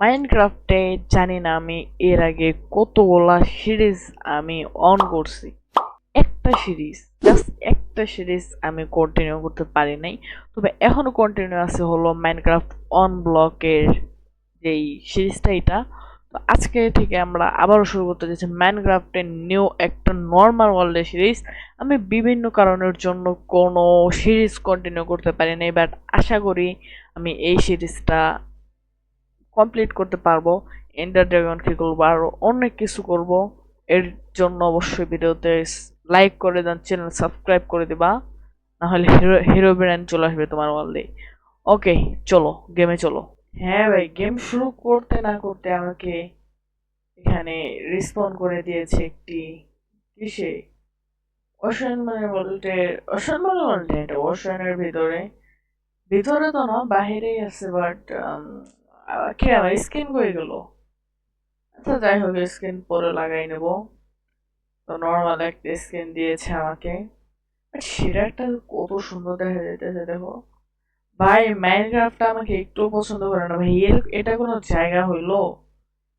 মাইনক্রাফটে জানি না আমি এর আগে কতগুলা সিরিজ আমি অন করছি। একটা সিরিজ জাস্ট একটা সিরিজ আমি কন্টিনিউ করতে পারি নাই। তবে এখনও কন্টিনিউ আছে হলো মাইনক্রাফট অন ব্লকের যেই সিরিজটা এটা। তো আজকে থেকে আমরা আবারও শুরু করতে যাচ্ছি মাইনক্রাফটের নিউ একটা নর্মাল ওয়ার্ল্ডের সিরিজ আমি বিভিন্ন কারণের জন্য কোনো সিরিজ কন্টিনিউ করতে পারি নাই বাট আশা করি আমি এই সিরিজটা কমপ্লিট করতে পারব এন্ডার ড্রাগন কি করব, আরও অনেক কিছু করব। এর জন্য অবশ্যই ভিডিওতে লাইক করে দেন চ্যানেল সাবস্ক্রাইব করে দিবা, নাহলে হিরো হিরো ব্র্যান্ড চলে আসবে তোমার ওয়ার্ল্ডে ওকে চলো গেমে চলো। হ্যাঁ ভাই গেম শুরু করতে না করতে আমাকে এখানে রিসপন্ড করে দিয়েছে একটি কিসে? ওশান মানে বলতে ওশান মানে বলতে এটা ওশানের ভিতরে। ভিতরে তো না, বাহিরেই আছে বাট কি আমার স্কিন হয়ে গেল আচ্ছা যাই হোক স্কিন পরে লাগাই নেব তো নর্মাল একটা স্কিন দিয়েছে আমাকে। সেরাটা কত সুন্দর দেখা যাইতেছে দেখো। ভাই মাইনক্রাফটটা আমাকে একটু পছন্দ করে না। ভাই এর এটা কোনো জায়গা হইল?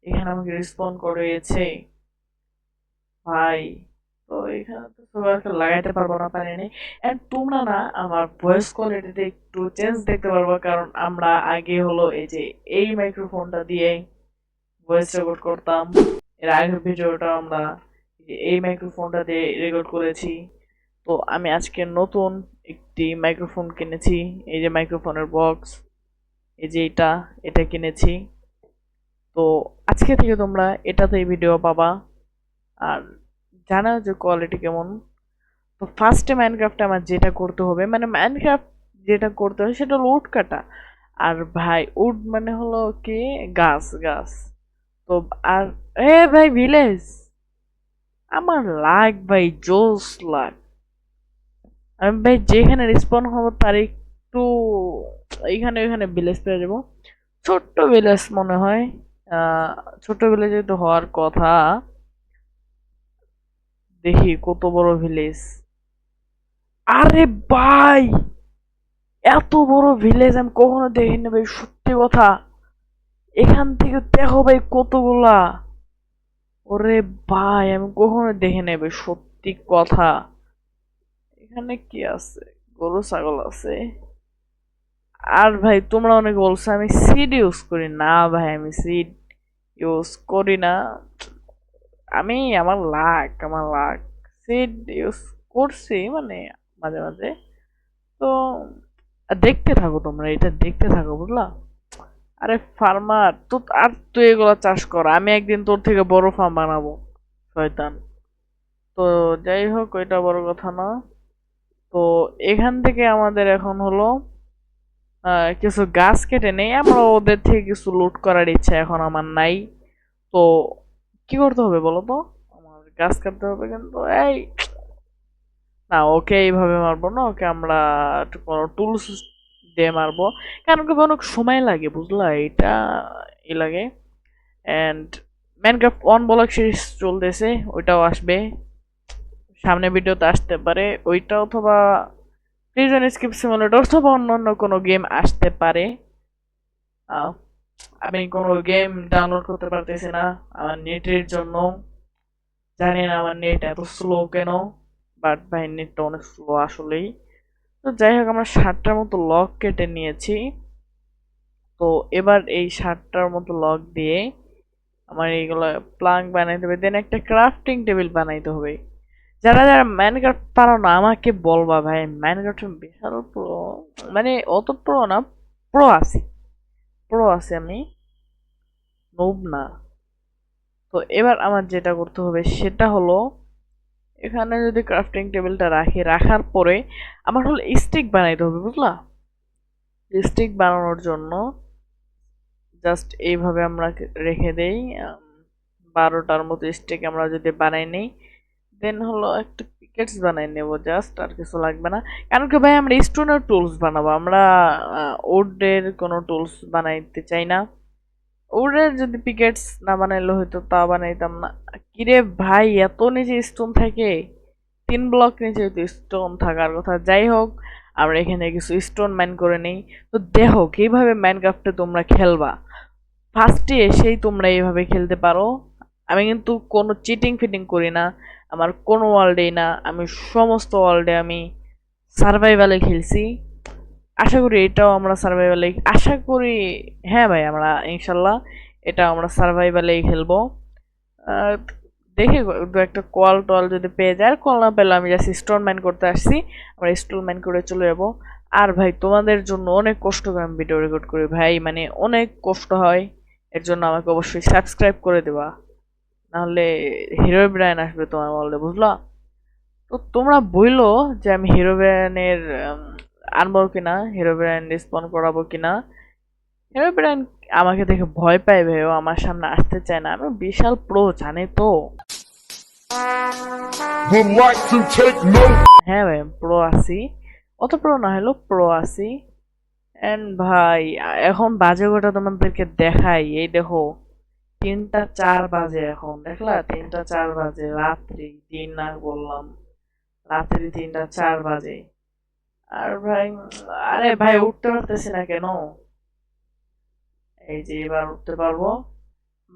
এখানে আমাকে রেসপন্ড করেছে। ভাই তো এখানে তো সবাইকে লাগাইতে পারব না পারিনি এন্ড তোমরা না আমার ভয়েস কোয়ালিটিতে একটু চেঞ্জ দেখতে পারব, কারণ আমরা আগে হলো এই যে এই মাইক্রোফোনটা দিয়ে ভয়েস রেকর্ড করতাম, এর আগের ভিডিওটা আমরা এই মাইক্রোফোনটা দিয়ে রেকর্ড করেছি। তো আমি আজকে নতুন একটি মাইক্রোফোন কিনেছি, এই যে মাইক্রোফোনের বক্স এই যে এটা এটা কিনেছি। তো আজকে থেকে তোমরা এটাতেই ভিডিও পাবা। আর জানা যে কোয়ালিটি কেমন। তো ফার্স্টে মাইনক্রাফটে আমার যেটা করতে হবে মানে মাইনক্রাফট যেটা করতে হবে সেটা হলো উড কাটা। আর ভাই উড মানে হলো কি? গাছ গাছ। তো আর, এ ভাই ভিলেজ আমার লাগ ভাই, জোস লাগ আমি ভাই যেখানে রেসপন্ড হব তার একটু এইখানে ওইখানে ভিলেজ পেয়ে যাব। ছোট্ট ভিলেজ মনে হয়। ছোট ভিলেজে তো হওয়ার কথা। দেখি কত বড় ভিলেজ আরে ভাই, এত বড় ভিলেজ আমি কখনো দেখিনি ভাই, সত্যি কথা। এখান থেকে দেখো ভাই কতগুলা। ওরে ভাই, আমি কখনো দেখে নেবে সত্যি কথা। এখানে কি আছে? গরু, ছাগল আছে। আর ভাই, তোমরা অনেক বলছো আমি সিড ইউজ করি। না ভাই, আমি সিড ইউজ করি না। আমি আমার লাক আমার লাক সিড ইউজ করছি মানে মাঝে মাঝে। তো দেখতে থাকো তোমরা, এটা দেখতে থাকো বুঝলা? আরে ফার্মার তো আর তুই এগুলো চাষ কর, আমি একদিন তোর থেকে বড় ফার্ম বানাবো, শয়তান। তো যাই হোক, ওইটা বড় কথা না। তো এখান থেকে আমাদের এখন হলো কিছু গাছ কেটে নেই, আমরা ওদের থেকে কিছু লুট করার ইচ্ছা এখন আমার নাই। তো কি করতে হবে বলো তো? আমার গাছ কাটতে হবে কিন্তু এই না, ওকে এইভাবে মারবো না, ওকে আমরা কোনো টুলস দিয়ে মারবো। কারণ কি অনেক সময় লাগে, বুঝলা? এটা ই লাগে। And Minecraft one block series চলতেছে, ওইটাও আসবে। সামনে ভিডিওতে আসতে পারে। ওইটা অথবা প্রিজন স্কিপ সিমুলেটর অথবা অন্য অন্য কোনো গেম আসতে পারে। আমি কোনো গেম ডাউনলোড করতে পারতেছি না। আমার নেটের জন্য। জানি না আমার নেট এত স্লো কেন বাট ভাই নেটটা অনেক স্লো আসলেই। তো যাই হোক, আমরা ষাটটার মতো লক কেটে নিয়েছি। তো এবার এই ষাটটার মতো লক দিয়ে আমার এইগুলো প্লাঙ্ক বানাইতে হবে। দেন একটা ক্রাফটিং টেবিল বানাইতে হবে। যারা যারা ম্যানক্রাফট পারো না, আমাকে বলবা ভাই ম্যানক্রাফট বিশাল প্রো মানে অত প্রো না প্রো আছি। প্রো আছি আমি। নোব না। তো এবার আমার যেটা করতে হবে সেটা হলো, এখানে যদি ক্রাফটিং টেবিলটা রাখি, রাখার পরে আমার হলো স্টিক বানাইতে হবে, বুঝলা? স্টিক বানানোর জন্য জাস্ট এইভাবে আমরা রেখে দেই বারোটার মতো স্টিক আমরা যদি বানাই নেই দেন হলো একটা পিকেটস বানাই নেব জাস্ট আর কিছু লাগবে না। কারণ কি ভাই, আমরা স্টোনের টুলস বানাবো। আমরা উডের কোনো টুলস বানাইতে চাই না। উডের যদি পিকেটস না বানাইলে হয়তো তা বানাইতাম না। কিরে ভাই, এত নিচে স্টোন থাকে। তিন ব্লক নিচে হয়তো স্টোন থাকার কথা। যাই হোক, আমরা এখানে কিছু স্টোন মাইন করে নিই। তো দেখো, কীভাবে মাইনক্রাফটে তোমরা খেলবা? ফার্স্টে এসেই তোমরা এইভাবে খেলতে পারো। আমি কিন্তু কোনো চিটিং ফিটিং করি না। আমার কোনো ওয়ার্ল্ডেই না, আমি সমস্ত ওয়ার্ল্ডে আমি সার্ভাইভালে খেলছি। আশা করি এটাও আমরা সার্ভাইভালে আশা করি হ্যাঁ ভাই, আমরা ইনশাল্লাহ এটা আমরা সার্ভাইভালেই খেলব। দেখি দু একটা কল টল যদি পেয়ে যায়, আর কল না পেলে আমি জাস্ট ইনস্টলমেন্ট করতে আসছি, আমরা ইনস্টলমেন্ট করে চলে যাব। আর ভাই, তোমাদের জন্য অনেক কষ্ট করে আমি ভিডিও রেকর্ড করি। ভাই মানে অনেক কষ্ট হয়, এর জন্য আমাকে অবশ্যই সাবস্ক্রাইব করে দেবা। নাহলে হিরো ব্র্যান্ড আসবে তোমার বললে বুঝলা? তো তোমরা বইলো যে আমি হিরো ব্র্যান্ডের আনব কিনা হিরো ব্র্যান্ড রেসপন্ড করাবো কিনা। হিরো ব্র্যান্ড আমাকে দেখে ভয় পায় ভাই ও আমার সামনে আসতে চায় না। আমি বিশাল প্রো জানে তো. হ্যাঁ ভাই প্রো আছি। অত প্রো না হলেও প্রো আছি। এন্ড ভাই এখন বাজে গোটা তোমাদেরকে দেখাই। এই দেখো তিনটা চার বাজে এখন, দেখলা? তিনটা চার বাজে, রাত্রি দিন না বললাম, রাত্রি তিনটা চার বাজে। আর ভাই, আরে ভাই, উঠতে পারতেছি না কেন? এই যে এবার উঠতে পারব।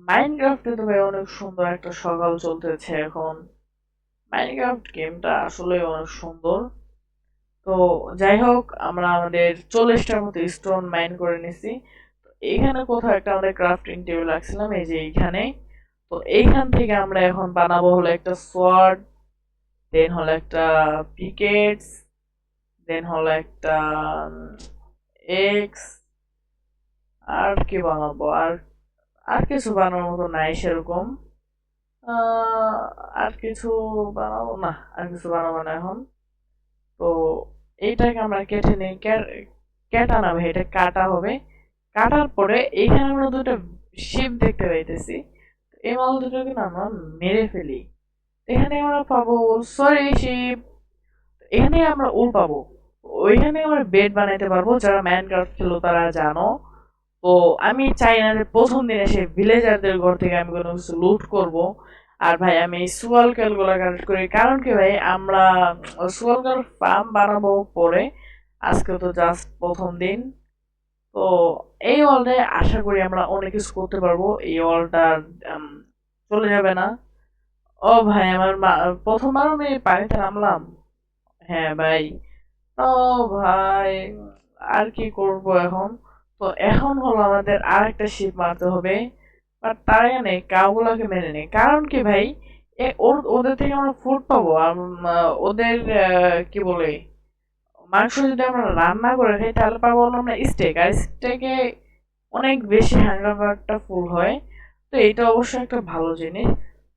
মাইনক্রাফটে তো ভাই অনেক সুন্দর একটা সকাল চলতেছে এখন। মাইনক্রাফট গেমটা আসলে অনেক সুন্দর। তো যাই হোক, আমরা আমাদের চল্লিশটার মতো স্টোন মাইন করে নিছি। এইখানে কোথাও একটা আমাদের ক্রাফটিং টেবিল রাখছিলাম এই যে এইখানে। তো এইখান থেকে আমরা এখন বানাবো হলো একটা সোয়ার্ড দেন হলো একটা পিকেটস দেন হলো একটা এক্স আর কি বানাবো? আর আর কিছু বানানোর মতো নাই সেরকম। আর কিছু বানাবো? না, আর কিছু বানাবো না এখন। তো এইটাকে আমরা কেটে নিই। কেটা না ভাই এটা কাটা হবে। কাটার পরে এইখানে আমরা দুটো শিপ দেখতে পাইতেছি। এই মাল দুটোকে আমরা মেরে ফেলি। এখানে আমরা পাবো সরি শিপ এখানে আমরা উল পাবো ওইখানে আমরা বেড বানাইতে পারব, যারা ম্যান ম্যানক্রাফট খেলো তারা জানো। তো আমি চাই না যে প্রথম দিন এসে ভিলেজারদের ঘর থেকে আমি কোনো কিছু লুট করব। আর ভাই, আমি সুয়ালগুলো কালেক্ট করি। কারণ কি ভাই, আমরা সুয়াল কাল ফার্ম বানাবো পরে। আজকে তো জাস্ট প্রথম দিন। তো এই ওয়ার্ল্ডে আশা করি আমরা অনেক কিছু করতে পারব। এই ওয়ার্ল্ডটা চলে যাবে না। ও ভাই, আমার প্রথমবার আমি পানিতে নামলাম। হ্যাঁ ভাই। ও ভাই, আর কি করব এখন? তো এখন হলো আমাদের আর একটা শিপ মারতে হবে। বাট তার নেই, কাউগুলোকে মেনে নেই। কারণ কি ভাই ওদের থেকে আমরা ফুড পাবো। ওদের কি বলে? মাংস যদি আমরা রান্না করে খাই, তাহলে পাবো আমরা স্টেক আর স্টেকে অনেক বেশি হ্যাঙ্গার বারটা ফুল হয়। তো এটা অবশ্যই একটা ভালো জিনিস।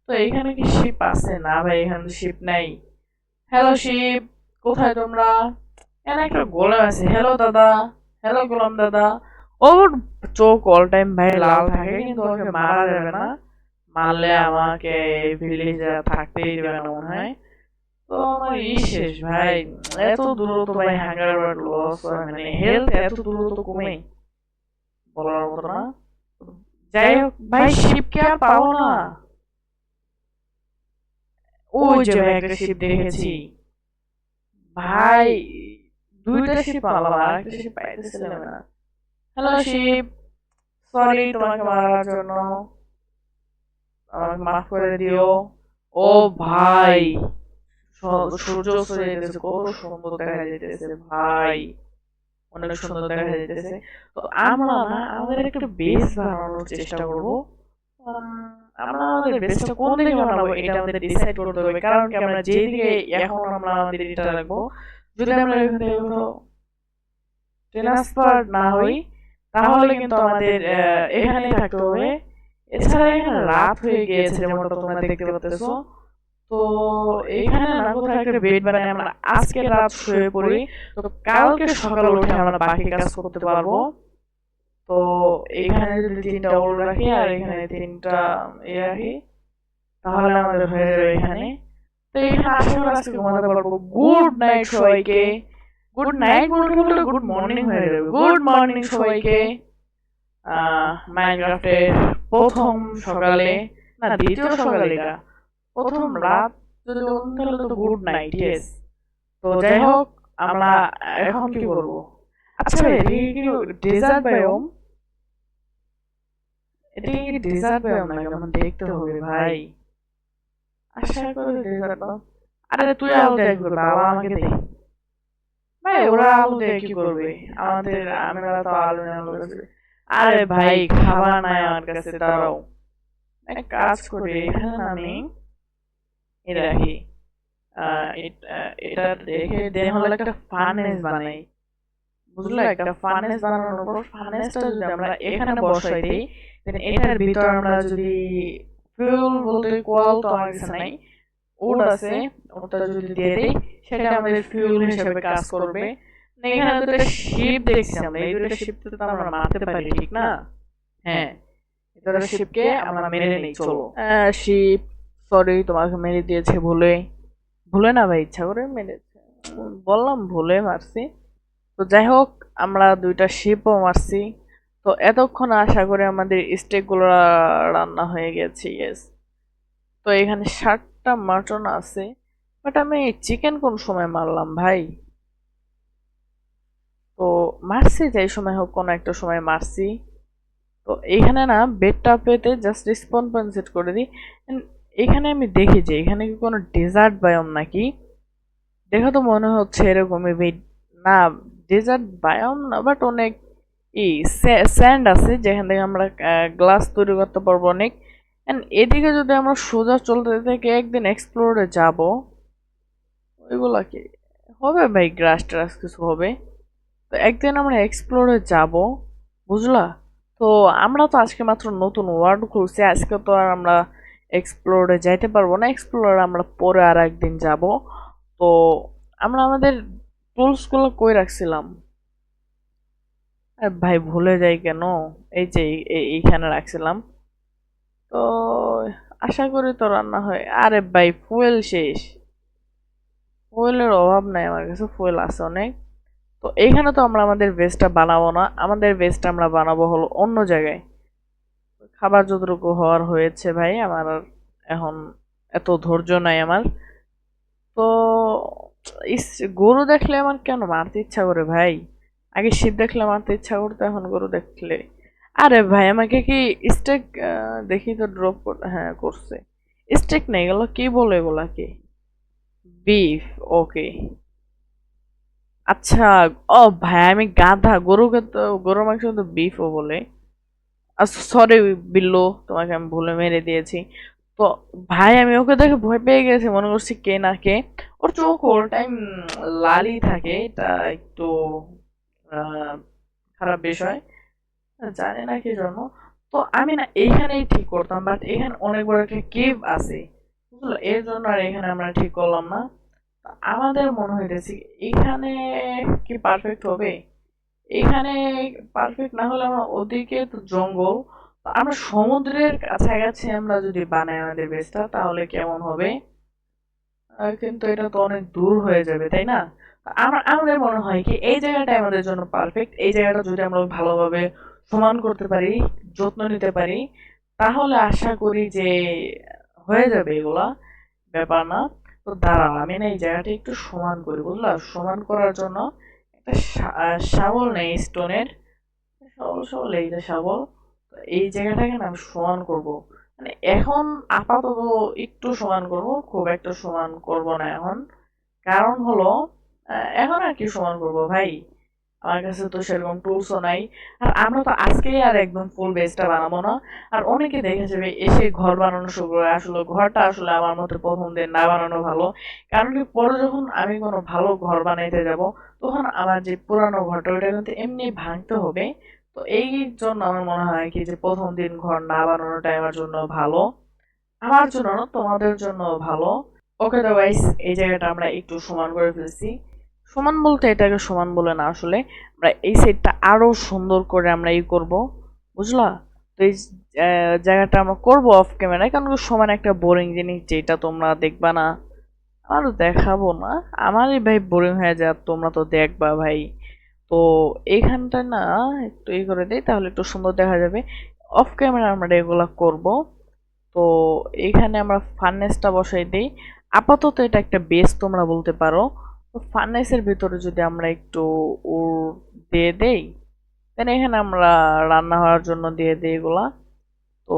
তো এখানে কি শিপ আছে? না ভাই, এখানে শিপ নাই। হ্যালো শিপ কোথায় তোমরা? এখানে একটা গোলাম আছে। হ্যালো দাদা হ্যালো গোলাম দাদা। ওর চোখ অল টাইম ভাই লাল থাকে, কিন্তু ওকে মারা যাবে না। মারলে আমাকে ভিলেজে থাকতেই দেবে না মনে হয়। তো ই শেষ ভাই এত দ্রুত ভাই হ্যাঙ্গার বার লস মানে হেলথ এত দ্রুত কমে বলার মতো না যাই হোক ভাই শিপকে আর পাবো না ওই যে একটা শিপ দেখেছি ভাই দুইটা শিপ পালাম একটা শিপ পাইতেছিলাম না হ্যালো শিপ সরি তোমাকে মারার জন্য আমাকে মাফ করে দিও ও ভাই যেতেছে কত সুন্দর দেখা যাইতেছে ভাই। অনেক সুন্দর দেখা যাইতেছে। তো আমরা না আমাদের একটা বেস বানানোর চেষ্টা করব। আমরা আমাদের বেসটা কোন দিকে বানাবো এটা আমাদের ডিসাইড করতে হবে। কারণ কি আমরা দিকে এখন আমরা আমাদের এটা রাখব যদি আমরা এখান থেকে ট্রান্সফার না হই তাহলে কিন্তু আমাদের এখানেই থাকতে হবে। এছাড়া এখানে রাত হয়ে গিয়েছে যেমনটা তোমরা দেখতে পাচ্তেছো তো এখানে না কোথাও একটা বেড বানাই, আমরা আজকে রাত শুয়ে পড়ি। তো কালকে সকালে উঠে আমরা বাকি কাজ করতে পারব। তো এখানে যদি তিনটা ওল রাখি, আর এখানে তিনটা এ রাখি, তাহলে আমাদের হয়ে যাবে এখানে। তো এখানে আজকে ঘুমাতে পারব। গুড নাইট সবাইকে। গুড নাইট বলতে বলতে? গুড মর্নিং হয়ে যাবে। গুড মর্নিং সবাইকে। প্রথম সকালে, না, দ্বিতীয় সকালে প্রথম রাত যদি তাহলে তো গুড নাইট ইয়েস তো যাই হোক আমরা এখন কি করব? আচ্ছা ভাই ডেজার্ট বায়োম কি ডেজার্ট ব্যায়াম নাকি? আমার দেখতে হবে ভাই। আশা করি ডেজার্ট ব্যায়াম আরে তুই আলু দেখ বাবা আমাকে ভাই ওরা আলু কি করবে? আমাদের আমরা তো আলু নিয়ে আলু আরে ভাই খাবার নাই আমার কাছে দাঁড়াও। এক কাজ করি এখানে আমি রাখি এটা- এটা দেখে দেন হলো একটা ফার্নেস বানাই। বুঝলে? একটা ফার্নেস বানানোর পর ফার্নেসটা যদি আমরা এখানে বসাই দিই দেন এটার ভিতর আমরা যদি ফুয়েল বলতে কোয়াল তো আমার কাছে নাই। উড আছে ওটা যদি দিয়ে দিই সেটা আমাদের ফিউল হিসেবে কাজ করবে। এখানে দুটো শিপ দেখছি আমরা এই দুটো শিপ তো আমরা মারতে পারি ঠিক না? হ্যাঁ এই দুটো শিপকে আমরা মেরে নিই চলো। শিপ সরি তোমাকে মেরে দিয়েছে ভুলে ভুলে না ভাই, ইচ্ছা করে মেরেছে। বললাম ভুলে মারছি। তো যাই হোক, আমরা দুইটা শিপও মারছি। তো এতক্ষণ আশা করে আমাদের স্টেকগুলো রান্না হয়ে গেছে ইয়েস তো এখানে ষাটটা মাটন আছে। বাট আমি চিকেন কোন সময় মারলাম ভাই? তো মারছি, যাই সময় হোক কোনো একটা সময় মারছি। তো এইখানে না বেডটা পেতে জাস্ট রিসপন্স সেট করে দিই। এখানে আমি দেখি যে এখানে কি কোনো ডেজার্ট বায়ম নাকি? দেখে তো মনে হচ্ছে এরকমই না ডেজার্ট বায়ম না বাট অনেক ই স্যান্ড আছে যেখান থেকে আমরা গ্লাস তৈরি করতে পারব অনেক। অ্যান্ড এদিকে যদি আমরা সোজা চলতে থেকে একদিন এক্সপ্লোরে যাব, ওইগুলা কি হবে ভাই? গ্রাস ট্রাস কিছু হবে? তো একদিন আমরা এক্সপ্লোরে যাব, বুঝলা? তো আমরা তো আজকে মাত্র নতুন ওয়ার্ড খুলছি, আজকে তো আর আমরা এক্সপ্লোরে যাইতে পারব না। এক্সপ্লোরে আমরা পরে আর একদিন যাব। তো আমরা আমাদের টুলসগুলো কই রাখছিলাম? আর ভাই, ভুলে যাই কেন? এই যে এই- এই- এইখানে রাখছিলাম। তো আশা করি তো রান্না হয়। আরে ভাই ফুয়েল শেষ। ফুয়েলের অভাব নাই আমার কাছে ফুয়েল আছে অনেক। তো এইখানে তো আমরা আমাদের ভেজটা বানাবো না। আমাদের ভেজটা আমরা বানাবো হলো অন্য জায়গায়। খাবার যতটুকু হওয়ার হয়েছে ভাই, আমার এখন এত ধৈর্য নাই আমার। তো গরু দেখলে আমার কেন মারতে ইচ্ছা করে ভাই? আগে শীত দেখলে মারতে ইচ্ছা করতো, এখন গরু দেখলে। আরে ভাই, আমাকে কি স্টেক দেখি তো ড্রপ হ্যাঁ করছে। স্টেক নেই, এগুলো কি বলে এগুলাকে? বিফ ওকে আচ্ছা ও ভাই, আমি গাধা, গরুকে তো, গরুর মাংস তো বিফও বলে। সরি বিল্লু, তোমাকে আমি ভুলে মেরে দিয়েছি। তো ভাই, আমি ওকে দেখে ভয় পেয়ে গেছি, মনে করছি কে না কে। ওর চোখ ওর টাইম লালই থাকে, এটা একটু খারাপ বিষয়। জানি না কি জন্য। তো আমি না এইখানেই ঠিক করতাম বাট এখানে অনেক বড় একটা কেভ আছে, বুঝলো? এর জন্য আর এখানে আমরা ঠিক করলাম না। আমাদের মনে হইতেছে, এখানে কি পারফেক্ট হবে? এখানে পারফেক্ট না হলে আমরা ওদিকে তো জঙ্গল। আমরা সমুদ্রের কাছাকাছি আমরা যদি বানাই আমাদের বেসটা তাহলে কেমন হবে? কিন্তু এটা তো অনেক দূর হয়ে যাবে, তাই না? আমার, আমাদের মনে হয় কি, এই জায়গাটা আমাদের জন্য পারফেক্ট এই জায়গাটা যদি আমরা ভালোভাবে সমান করতে পারি, যত্ন নিতে পারি, তাহলে আশা করি যে হয়ে যাবে এগুলা। ব্যাপার না। তো দাঁড়াও, আমি না এই জায়গাটা একটু সমান করি, বুঝলা? সমান করার জন্য একটা শাবল নেই স্টোনের শাবল শাবল, এই যে শাবল। এই জায়গাটাকে না আমি সমান করব। মানে এখন আপাতত একটু সমান করব, খুব একটা সমান করব না এখন। কারণ হলো এখন আর কি সমান করব ভাই? আমার কাছে তো সেরকম টুলসও নাই। আর আমরা তো আজকেই আর একদম ফুল বেসটা বানাবো না। আর অনেকে দেখে যাবে এসে ঘর বানানো শুরু করে, আসলে ঘরটা আসলে আমার মতে প্রথম দিন না বানানো ভালো। কারণ কি, পরে যখন আমি কোনো ভালো ঘর বানাইতে যাব, তখন আমার যে পুরানো ঘরটা, ওইটা কিন্তু এমনি ভাঙতে হবে। তো এই জন্য আমার মনে হয় কি, যে প্রথম দিন ঘর না বানানোটাই আমার জন্য ভালো। আমার জন্য তোমাদের জন্য ভালো। ওকে গাইস এই জায়গাটা আমরা একটু সমান করে ফেলছি। সমান বলতে এটাকে সমান বলে না আসলে। আমরা এই সাইডটা আরও সুন্দর করে আমরা ই করব, বুঝলা? তো এই জায়গাটা আমরা করব অফ ক্যামেরায় কারণ সমান একটা বোরিং জিনিস যেটা তোমরা দেখবা না। আমারও দেখাবো না। আমারই ভাই বোরিং হয়ে যায় তোমরা তো দেখবা ভাই। তো এইখানটা না, একটু ই করে দিই, তাহলে একটু সুন্দর দেখা যাবে। অফ ক্যামেরা আমরা এগুলা করব। তো এখানে আমরা ফার্নেসটা বসাই দিই। আপাতত এটা একটা বেস তোমরা বলতে পারো। ফার্নেসের ভিতরে যদি আমরা একটু উর দিয়ে দেই দেন এখানে আমরা রান্না হওয়ার জন্য দিয়ে দিই এগুলা। তো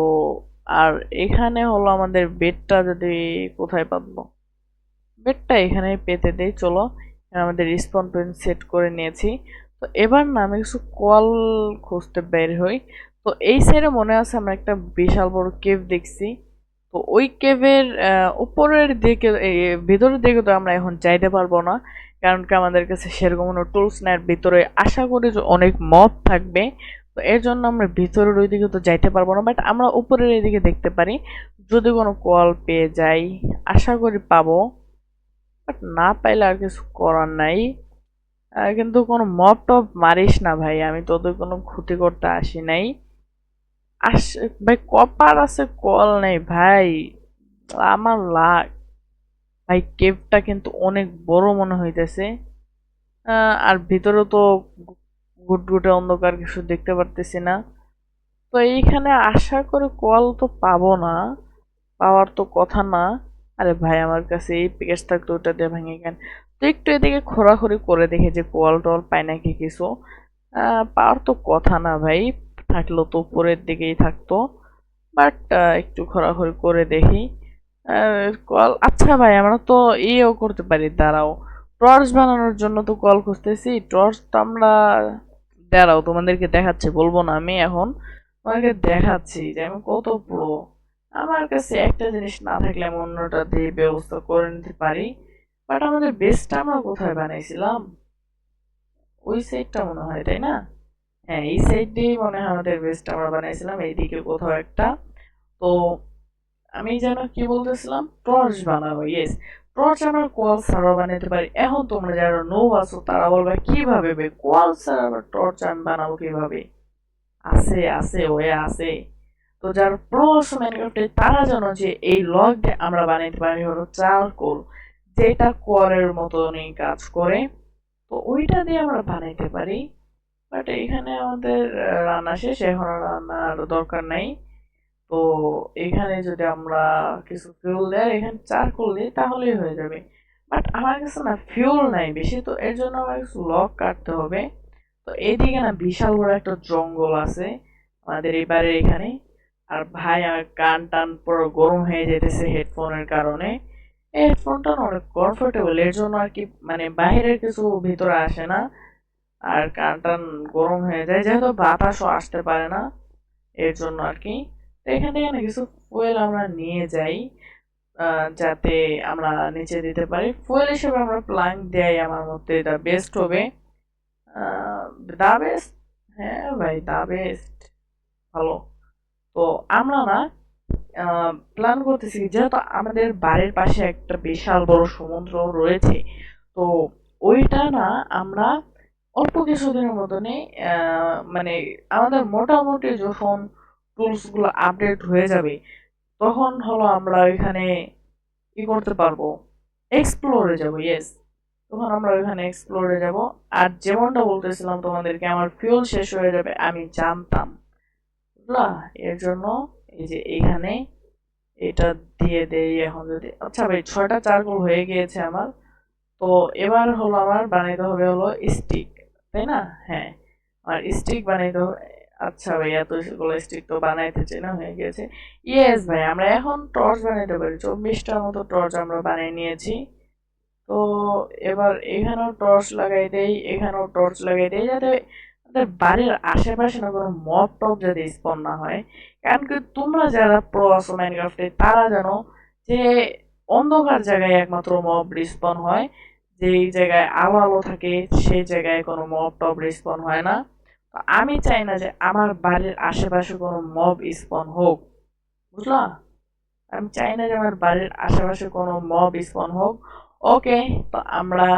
আর এখানে হলো আমাদের বেডটা যদি কোথায় পাবো? বেডটা এখানে পেতে দেই, চলো। আমাদের রিসপন পয়েন্ট সেট করে নিয়েছি। তো এবার না আমি কিছু কল খুঁজতে বের হই। তো এই সাইডে মনে আছে আমরা একটা বিশাল বড় কেভ দেখছি। তো ওই কেভের উপরের দিকে ভিতরের দিকে তো আমরা এখন যাইতে পারব না। কারণ কি আমাদের কাছে সেরকম কোনো টুলস নাই। ভিতরে আশা করি যে অনেক মব থাকবে। তো এর জন্য আমরা ভিতরের ওই দিকে তো যাইতে পারব না। বাট আমরা উপরের এদিকে দেখতে পারি। যদি কোনো কল পেয়ে যাই, আশা করি পাবো। বাট না পাইলে আর কিছু করার নাই। কিন্তু কোনো মব টপ মারিস না ভাই। আমি তোদের কোনো ক্ষতি করতে আসি নাই। আস ভাই কপার আছে কল নেই ভাই আমার লাগ ভাই কেভটা কিন্তু অনেক বড় মনে হইতেছে আর ভিতরে তো গুটগুটে অন্ধকার কিছু দেখতে পারতেছি না। তো এইখানে আশা করে কল তো পাবো না। পাওয়ার তো কথা না। আরে ভাই, আমার কাছে এই প্যাকেজ থাকতো ওটা দিয়ে ভেঙে কেন? তো একটু এদিকে খোরাখুরি করে দেখি যে কল টল পাই নাকি কিছু। পাওয়ার তো কথা না ভাই। থাকল তো উপরের দিকেই থাকতো। বাট একটু খোরাখুরি করে দেখি। কল আচ্ছা ভাই, আমরা তো ইয়েও করতে পারি, দাঁড়াও। টর্চ বানানোর জন্য তো কল খুঁজতেছি। টর্চ তো আমরা দাঁড়াও, তোমাদেরকে দেখাচ্ছি, বলব না আমি এখন। তোমাকে দেখাচ্ছি যে আমি কত পুরো আমার কাছে একটা জিনিস না থাকলে আমি অন্যটা দিয়ে ব্যবস্থা করে নিতে পারি। বাট আমাদের বেসটা আমরা কোথায় বানাইছিলাম? ওই সাইডটা মনে হয়, তাই না? হ্যাঁ এই সাইড দিয়েই মনে হয় আমাদের বেসটা আমরা বানাইছিলাম, এইদিকে কোথাও একটা। তো আমি যেন কি বলতেছিলাম? টর্চ বানাবো ইয়েস টর্চ আমরা কোয়াল সার্ভার বানাতে পারি। এখন তোমরা যারা নো আছো, তারা বলবে, কীভাবে কোয়াল সার্ভার টর্চ আমি বানাবো কীভাবে? আছে আছে, ওয়ে আছে। তো যারা প্রো মাইনক্রাফটে তারা জানো যে এই লগ দিয়ে আমরা বানাইতে পারি, হলো চারকোল যেটা কোয়ালের মতনই কাজ করে। তো ওইটা দিয়ে আমরা বানাইতে পারি। বাট এখানে আমাদের রান্না শেষ, এখন রান্নার দরকার নাই। তো এখানে যদি আমরা কিছু ফিউল দেয়, এখানে চারকোল দিই তাহলেই হয়ে যাবে। বাট আমার কাছে না ফিউল নাই বেশি, তো এর জন্য আমার কিছু লক কাটতে হবে। তো এইদিকে না বিশাল বড় একটা জঙ্গল আছে আমাদের এবারে এখানে। আর ভাই, আমার কান টান পুরো গরম হয়ে যেতেছে হেডফোনের কারণে। হেডফোনটা অনেক কমফোর্টেবল এর জন্য আর কি মানে বাইরের কিছু ভিতরে আসে না। আর কান টান গরম হয়ে যায়। যেহেতু বাতাসও আসতে পারে না, এর জন্য আর কি। তো এখান থেকে না কিছু ফুয়েল আমরা নিয়ে যাই যাতে আমরা নিচে দিতে পারি। ফুয়েল হিসেবে আমরা প্লাঙ্ক দেয় আমার মতে এটা বেস্ট হবে দা বেস্ট হ্যাঁ ভাই দা বেস্ট ভালো। তো আমরা না প্ল্যান করতেছি যেহেতু আমাদের বাড়ির পাশে একটা বিশাল বড় সমুদ্র রয়েছে, তো ওইটা না আমরা অল্প কিছুদিনের মতনে আহ, মানে আমাদের মোটামুটি যখন টুলসগুলো আপডেট হয়ে যাবে তখন হলো আমরা ওইখানে কি করতে পারব? এক্সপ্লোরে যাব ইয়েস তখন আমরা ওইখানে এক্সপ্লোরে যাব। আর যেমনটা বলতেছিলাম তোমাদেরকে আমার ফিউল শেষ হয়ে যাবে আমি জানতাম। বুঝলা? এর জন্য এই যে এইখানে এটা দিয়ে দেই এখন যদি। আচ্ছা ভাই ছয়টা চারকোল হয়ে গিয়েছে আমার। তো এবার হলো আমার বানাইতে হবে হলো স্টিক তাই না? হ্যাঁ। আর স্টিক আচ্ছা স্টিক তো বানাইতে চাই না, হয়ে গেছে। ইয়েস ভাই, আমরা এখন টর্চ বানাইতে পারি। চব্বিশটার মতো টর্চ আমরা নিয়েছি। তো এবার এখানেও টর্চ লাগাই দেই, এখানেও টর্চ লাগাই দেই, যাতে আমাদের বাড়ির আশেপাশে না কোনো মব টপ যাতে স্পন না হয়। কারণ কি, তোমরা যারা প্রো তারা জানো যে অন্ধকার জায়গায় একমাত্র মব রিস্পন হয়। যেই জায়গায় আলো আলো থাকে, সেই জায়গায় কোনো মব টপ রিস্পন হয় না। তো আমি চাই না যে আমার বাড়ির আশেপাশে কোনো মব স্পন হোক। বুঝলা? আমি চাই না যে আমার বাড়ির আশেপাশে কোনো মব স্পন হোক। ওকে, তো আমরা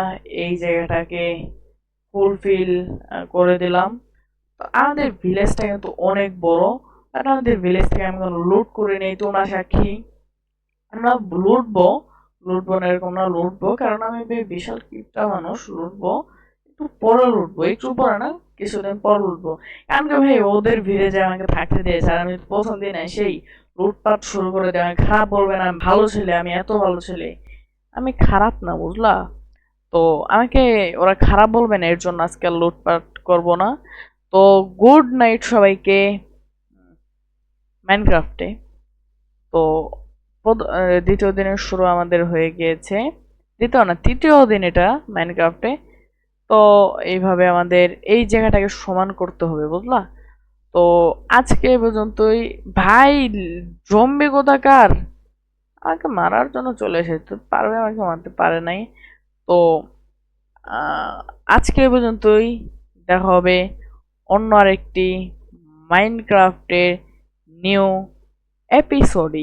এই জায়গাটাকে ফুলফিল করে দিলাম। তো আমাদের ভিলেজটা কিন্তু অনেক বড়। আমাদের ভিলেজ থেকে আমি কোনো লুট করে নেই তোমরা সাক্ষী। আমরা লুটবো লুটবো না এরকম না লুটবো কারণ আমি বেশ বিশাল কিপটা মানুষ লুটবো একটু পরে লুটবো একটু পরে না, কিছুদিন পর লুটবো কারণ কি ভাই, ওদের ভিড়ে যে আমাকে থাকতে দিয়েছে, আর আমি প্রথম দিন সেই লুটপাট শুরু করে দেয় আমি খারাপ বলবে না, আমি ভালো ছেলে, আমি এত ভালো ছেলে। আমি খারাপ না, বুঝলা? তো আমাকে ওরা খারাপ বলবে না, এর জন্য আজকে লুটপাট করব না। তো গুড নাইট সবাইকে মাইনক্রাফটে তো দ্বিতীয় দিনের শুরু আমাদের হয়ে গিয়েছে। দ্বিতীয় না, তৃতীয় দিন এটা মাইনক্রাফটে তো এইভাবে আমাদের এই জায়গাটাকে সমান করতে হবে, বুঝলা? তো আজকে পর্যন্তই। ভাই, জম্বি কোথাকার? আমাকে মারার জন্য চলে এসেছে। পারবে আমাকে মারতে? পারে নাই। তো আজকে পর্যন্তই। দেখা হবে অন্য আরেকটি মাইনক্রাফটের নিউ এপিসোডে